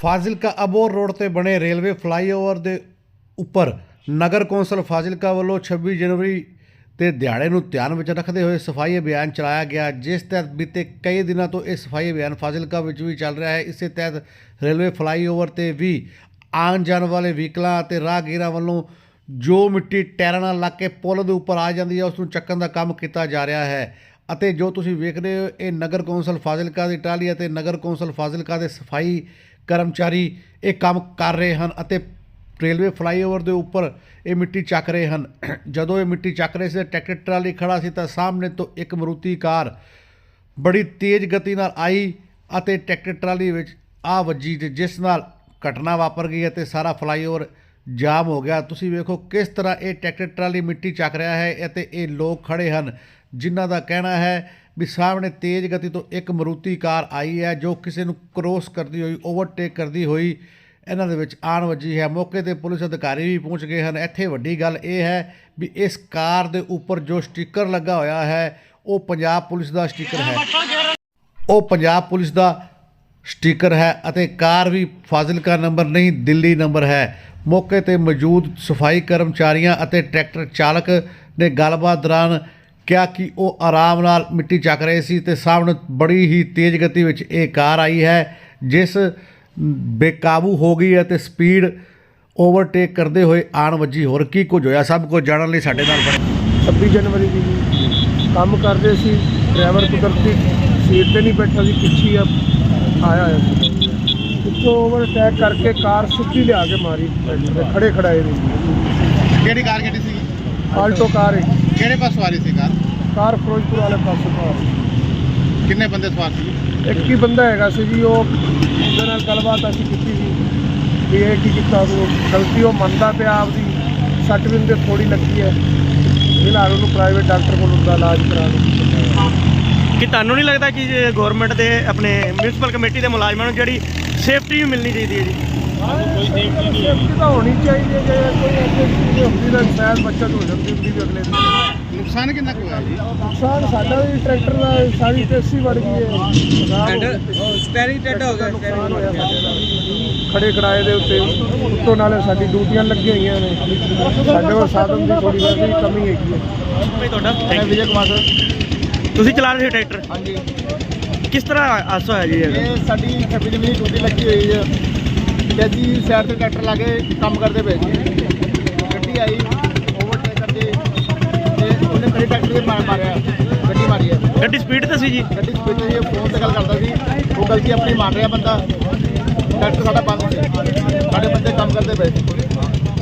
Fazilka Abohar road ਤੇ ਬਣੇ railway flyover ਦੇ ਉੱਪਰ ਨਗਰ ਕੌਂਸਲ ਫਾਜ਼ਿਲਕਾ ਵੱਲੋਂ 26 ਜਨਵਰੀ ਤੇ ਦਿਹਾੜੇ ਨੂੰ ਧਿਆਨ ਵਿੱਚ ਰੱਖਦੇ ਹੋਏ ਸਫ਼ਾਈ ਅਭਿਆਨ ਚਲਾਇਆ ਗਿਆ, ਜਿਸ ਤਹਿਤ ਬੀਤੇ ਕਈ ਦਿਨਾਂ ਤੋਂ ਇਹ ਸਫ਼ਾਈ ਅਭਿਆਨ ਫਾਜ਼ਿਲਕਾ ਵਿੱਚ ਵੀ ਚੱਲ ਰਿਹਾ ਹੈ। ਇਸੇ ਤਹਿਤ ਰੇਲਵੇ ਫਲਾਈਓਵਰ ਤੇ ਵੀ ਆਉਣ ਜਾਣ ਵਾਲੇ ਵਹੀਕਲਾਂ ਅਤੇ ਰਾਹਗੀਰਾਂ ਵੱਲੋਂ ਜੋ ਮਿੱਟੀ ਟਾਇਰਾਂ ਨਾਲ ਲੱਗ ਕੇ ਪੁਲ ਦੇ ਉੱਪਰ ਆ ਜਾਂਦੀ ਹੈ, ਉਸ ਨੂੰ ਚੱਕਣ ਦਾ ਕੰਮ ਕੀਤਾ ਜਾ ਰਿਹਾ ਹੈ ਅਤੇ ਜੋ ਤੁਸੀਂ ਵੇਖ ਰਹੇ ਹੋ, ਇਹ ਨਗਰ ਕੌਂਸਲ ਫਾਜ਼ਿਲਕਾ ਦੀ ਟਾਹਲੀ ਅਤੇ ਨਗਰ ਕੌਂਸਲ ਫਾਜ਼ਿਲਕਾ ਦੇ ਸਫ਼ਾਈ ਕਰਮਚਾਰੀ ਇਹ ਕੰਮ ਕਰ ਰਹੇ ਹਨ ਅਤੇ ਰੇਲਵੇ ਫਲਾਈਓਵਰ ਦੇ ਉੱਪਰ ਇਹ ਮਿੱਟੀ ਚੱਕ ਰਹੇ ਹਨ। ਜਦੋਂ ਇਹ ਮਿੱਟੀ ਚੱਕ ਰਹੇ ਸੀ ਤਾਂ ਟਰੈਕਟਰ ਟਰਾਲੀ ਖੜਾ ਸੀ ਤਾਂ ਸਾਹਮਣੇ ਤੋਂ ਇੱਕ ਮਰੂਤੀ ਕਾਰ ਬੜੀ ਤੇਜ਼ ਗਤੀ ਨਾਲ ਆਈ ਅਤੇ ਟਰੈਕਟਰ ਟਰਾਲੀ ਵਿੱਚ ਆ ਵੱਜੀ ਜਿਸ ਨਾਲ ਘਟਨਾ ਵਾਪਰ ਗਈ ਅਤੇ ਸਾਰਾ ਫਲਾਈਓਵਰ ਜਾਮ ਹੋ ਗਿਆ। ਤੁਸੀਂ ਵੇਖੋ ਕਿਸ ਤਰ੍ਹਾਂ ਇਹ ਟਰੈਕਟਰ, ਟਰਾਲੀ ਮਿੱਟੀ ਚੱਕ ਰਿਹਾ ਹੈ ਅਤੇ ਇਹ ਲੋਕ ਖੜੇ ਹਨ, ਜਿਨ੍ਹਾਂ ਦਾ ਕਹਿਣਾ ਹੈ ਵੀ ਸਾਹਮਣੇ ਤੇਜ਼ ਗਤੀ ਤੋਂ ਇੱਕ ਮਰੂਤੀ ਕਾਰ ਆਈ ਹੈ, ਜੋ ਕਿਸੇ ਨੂੰ ਕ੍ਰੋਸ ਕਰਦੀ ਹੋਈ ਓਵਰਟੇਕ ਕਰਦੀ ਹੋਈ ਇਹਨਾਂ ਦੇ ਵਿੱਚ ਆਣ ਵੱਜੀ ਹੈ। ਮੌਕੇ ਤੇ ਪੁਲਿਸ ਅਧਿਕਾਰੀ ਵੀ ਪਹੁੰਚ ਗਏ ਹਨ। ਇੱਥੇ ਵੱਡੀ ਗੱਲ ਇਹ ਹੈ ਵੀ ਇਸ ਕਾਰ ਦੇ ਉੱਪਰ ਜੋ ਸਟicker ਲੱਗਾ ਹੋਇਆ ਹੈ, ਉਹ ਪੰਜਾਬ ਪੁਲਿਸ ਦਾ ਸਟicker ਹੈ। ਉਹ ਪੰਜਾਬ ਪੁਲਿਸ ਦਾ ਸਟicker ਹੈ ਅਤੇ ਕਾਰ ਵੀ ਫਾਜ਼ਿਲਕਾ ਨੰਬਰ ਨਹੀਂ, ਦਿੱਲੀ ਨੰਬਰ ਹੈ। ਮੌਕੇ ਤੇ ਮੌਜੂਦ ਸਫ਼ਾਈ ਕਰਮਚਾਰੀਆਂ ਅਤੇ ਟਰੈਕਟਰ ਚਾਲਕ ਨੇ ਗੱਲਬਾਤ ਦੌਰਾਨ ਕਿਹਾ ਕਿ ਉਹ ਆਰਾਮ ਨਾਲ ਮਿੱਟੀ ਚੱਕ ਰਹੇ ਸੀ ਤੇ ਸਾਹਮਣੇ ਬੜੀ ਹੀ ਤੇਜ਼ ਗਤੀ ਵਿੱਚ ਇਹ ਕਾਰ ਆਈ ਹੈ, ਜਿਸ ਬੇਕਾਬੂ ਹੋ ਗਈ ਹੈ ਤੇ ਸਪੀਡ ਓਵਰਟੇਕ ਕਰਦੇ ਹੋਏ ਆਣ ਵੱਜੀ। ਹੋਰ ਕੀ ਕੁਝ ਹੋਇਆ? ਸਭ ਕੁਝ ਜਾਣਨ ਲਈ ਸਾਡੇ ਨਾਲ ਬਣੇ। 26 ਜਨਵਰੀ ਦੀ ਜੀ ਕੰਮ ਕਰਦੇ ਸੀ, ਡਰਾਈਵਰ ਕੁਦਰਤੀ ਸੀਟ ਤੇ ਨਹੀਂ ਬੈਠਾ ਸੀ, ਪਿੱਛੇ ਆ ਆਇਆ ਹੋਇਆ ਸੀ। ਪਿੱਛੋਂ ਓਵਰਟੇਕ ਕਰਕੇ ਕਾਰ ਸਿੱਧੀ ਲਿਆ ਕੇ ਮਾਰੀ ਤੇ ਖੜੇ ਖੜਾਏ ਨੇ। ਕਿਹੜੀ ਕਾਰ ਕਿਹੜੀ ਸੀ ਆਲਟੋ ਕਾਰ ਹੈ। ਕਿਹੜੇ ਪਾਸ ਸਵਾਰੀ ਸੀ ਕਾਰ? ਕਾਰ ਫਿਰੋਜ਼ਪੁਰ ਵਾਲੇ ਪਾਸੇ ਤੋਂ। ਕਿੰਨੇ ਬੰਦੇ ਸਵਾਰ ਸੀ? ਇੱਕ ਹੀ ਬੰਦਾ ਹੈਗਾ ਸੀ ਜੀ ਉਹ ਉਹਦੇ ਨਾਲ ਗੱਲਬਾਤ ਅਸੀਂ ਕੀਤੀ ਸੀ। ਵੀ ਇਹ ਕੀ ਕੀਤਾ ਤੂੰ ਗਲਤੀ ਉਹ ਮੰਨਦਾ ਪਿਆ ਆਪਦੀ ਸੱਟ ਵੀ ਉਹਦੇ ਥੋੜੀ ਲੱਗੀ ਹੈ। ਫਿਲਹਾਲ ਉਹਨੂੰ ਪ੍ਰਾਈਵੇਟ ਡਾਕਟਰ ਕੋਲ ਉਹਦਾ ਇਲਾਜ ਕਰਾ ਲਓ ਕਿ ਤੁਹਾਨੂੰ ਨਹੀਂ ਲੱਗਦਾ ਕਿ ਗਵਰਨਮੈਂਟ ਦੇ ਆਪਣੇ ਮਿਊਨਿਸਪਲ ਕਮੇਟੀ ਦੇ ਮੁਲਾਜ਼ਮਾਂ ਨੂੰ ਜਿਹੜੀ ਸੇਫਟੀ ਵੀ ਮਿਲਣੀ ਚਾਹੀਦੀ ਹੈ ਜੀ? ਸੇਫਟੀ ਤਾਂ ਹੋਣੀ ਚਾਹੀਦੀ ਹੈ ਜੇ ਕੋਈ ਚੀਜ਼ ਹੁੰਦੀ ਤਾਂ ਸ਼ਾਇਦ ਬੱਚਤ ਹੋ ਜਾਂਦੀ ਹੁੰਦੀ ਵੀ ਅਗਲੇ ਦਿਨ। ਨੁਕਸਾਨ ਕਿੰਨਾ ਕੁ ਹੋਇਆ ਜੀ? ਨੁਕਸਾਨ ਸਾਡਾ ਵੀ ਟਰੈਕਟਰ ਦਾ ਸਾਰੀ ਟੈਕਸੀ ਵੜ ਗਈ ਹੈ। ਸਟੈਰਿੰਗ ਟੈਡ ਹੋ ਗਿਆ ਹੋਇਆ ਸਾਡੇ ਦਾ ਖੜੇ ਖੜਾਏ ਦੇ ਉੱਤੇ ਉੱਤੋਂ ਨਾਲੇ ਸਾਡੀ ਡਿਊਟੀਆਂ ਲੱਗੀਆਂ ਹੋਈਆਂ ਨੇ। ਸਾਡੇ ਕੋਲ ਸਾਧਨ ਦੀ ਥੋੜੀ ਹੀ ਕਮੀ ਹੈਗੀ ਹੈ। ਤੁਹਾਡਾ ਵਿਜੇ ਕੁਮਾਰ ਸਰ। ਤੁਸੀਂ ਚਲਾ ਰਹੇ ਸੀ ਟਰੈਕਟਰ? ਹਾਂਜੀ। ਕਿਸ ਤਰ੍ਹਾਂ ਹਾਦਸਾ ਹੋਇਆ ਜੀ ਇਹ ਇਹ ਸਾਡੀ 26 ਜਨਵਰੀ ਡਿਊਟੀ ਲੱਗੀ ਹੋਈ ਹੈ। ਤੇ ਅਸੀਂ ਸਾਈਡ ਤੇ ਟਰੈਕਟਰ ਲਾ ਕੇ ਕੰਮ ਕਰਦੇ ਪਏ ਸੀ। ਗੱਡੀ ਆਈ ਓਵਰਟੇਕ ਕਰਦੇ ਤੇ ਉਹਨੇ ਖੜੇ ਟਰੈਕਟਰ ਦੇ ਮਾਰ ਮਾਰਿਆ। ਗੱਡੀ ਮਾਰੀ ਹੈ। ਗੱਡੀ ਸਪੀਡ ਤੇ ਸੀ ਜੀ? ਗੱਡੀ ਸਪੀਡ ਤੇ ਫੋਨ ਤੇ ਗੱਲ ਕਰਦਾ ਸੀ। ਉਹ ਗਲਤੀ ਆਪਣੀ ਮੰਨ ਰਿਹਾ ਬੰਦਾ। ਟਰੈਕਟਰ ਸਾਡਾ ਬੰਦ ਸੀ। ਸਾਡੇ ਬੰਦੇ ਕੰਮ ਕਰਦੇ ਪਏ ਸੀ।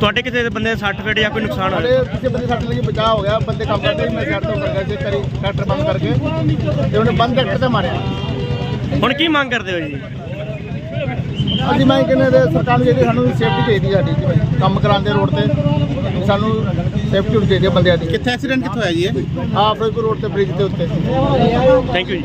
ਤੁਹਾਡੇ ਕਿਸੇ ਦੇ ਬੰਦੇ ਦੇ ਸੱਟ ਫੇਟ ਜਾਂ ਕੋਈ ਨੁਕਸਾਨ ਸਾਡੇ ਹੋਇਆ ਕਿਸੇ ਬੰਦੇ ਸੱਟ ਲੱਗੀ ਬਚਾਅ ਹੋ ਗਿਆ ਬੰਦੇ ਕੰਮ ਕਰਦੇ ਸੀ ਮੈਂ ਸਾਈਡ ਤੋਂ ਕਰ ਗਿਆ ਕਰੀ ਟਰੈਕਟਰ ਬੰਦ ਕਰਕੇ ਤੇ ਉਹਨੇ ਬੰਦ ਟਰੈਕਟਰ ਤੇ ਮਾਰਿਆ। ਹੁਣ ਕੀ ਮੰਗ ਕਰਦੇ ਹੋ ਜੀ? ਅਸੀਂ ਮੈਂ ਕਹਿੰਦੇ ਤੇ ਸਰਕਾਰ ਨੂੰ ਜਿਹੜੀ ਸਾਨੂੰ ਸੇਫਟੀ ਚਾਹੀਦੀ ਸਾਡੀ ਜੀ ਭਾਈ ਕੰਮ ਕਰਾਉਂਦੇ ਰੋਡ ਤੇ ਸਾਨੂੰ ਸੇਫਟੀ ਹੋਣੀ ਚਾਹੀਦੀ ਹੈ ਬੰਦਿਆਂ ਦੀ। ਕਿੱਥੇ ਐਕਸੀਡੈਂਟ ਕਿੱਥੋਂ ਹੋਇਆ ਜੀ ਇਹ? ਹਾਂ ਫਿਰੋਜ਼ਪੁਰ ਰੋਡ ਤੇ ਬ੍ਰਿਜ ਦੇ ਉੱਤੇ। Thank you ji.